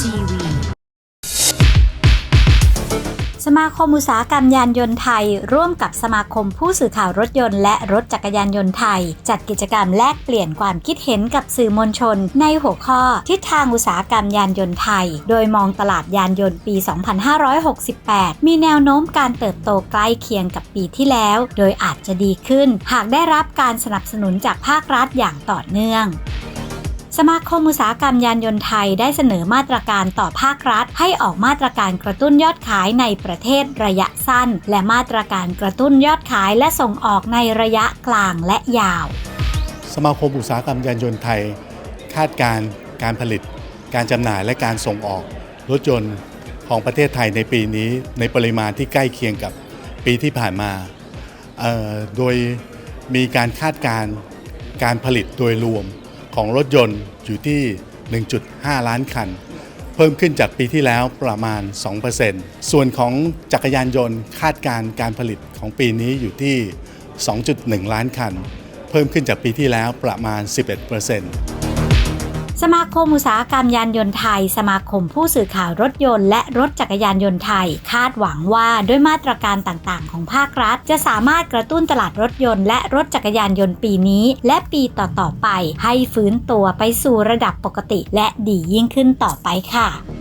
TV สมาคมอุตสาหกรรมยานยนต์ไทย ร่วมกับสมาคมผู้สื่อข่าวรถยนต์และรถจักรยานยนต์ไทย จัดกิจกรรมแลกเปลี่ยนความคิดเห็นกับสื่อมวลชน ในหัวข้อ ทิศทางอุตสาหกรรมยานยนต์ไทย โดยมองตลาดยานยนต์ปี 2568 มีแนวโน้มการเติบโตใกล้เคียงกับปีที่แล้ว โดยอาจจะดีขึ้น หากได้รับการสนับสนุนจากภาครัฐอย่างต่อเนื่อง สมาคมอุตสาหกรรมยานยนต์ไทยได้เสนอมาตรการต่อภาครัฐ ให้ออกมาตรการกระตุ้นยอดขายในประเทศระยะสั้น และมาตรการกระตุ้นยอดขายและส่งออกในระยะกลางและยาว สมาคมอุตสาหกรรมยานยนต์ไทย คาดการณ์การผลิต การจำหน่ายและการส่งออกรถยนต์ของประเทศไทยในปีนี้ในปริมาณที่ใกล้เคียงกับปีที่ผ่านมา โดยมีการคาดการณ์การผลิตโดยรวม ของรถยนต์อยู่ที่ 1.5 ล้านคัน เพิ่มขึ้นจากปีที่แล้วประมาณ 2%ส่วนของจักรยานยนต์คาดการณ์การผลิตของปีนี้อยู่ที่ 2.1 ล้านคัน เพิ่มขึ้นจากปีที่แล้วประมาณ 11% สมาคมอุตสาหกรรมยานยนต์ไทย สมาคมผู้สื่อข่าวรถยนต์และรถจักรยานยนต์ไทย คาดหวังว่าด้วยมาตรการต่างๆ ของภาครัฐ จะสามารถกระตุ้นตลาดรถยนต์และรถจักรยานยนต์ปีนี้ และปีต่อๆไป ให้ฟื้นตัวไปสู่ระดับปกติ และดียิ่งขึ้นต่อไปค่ะ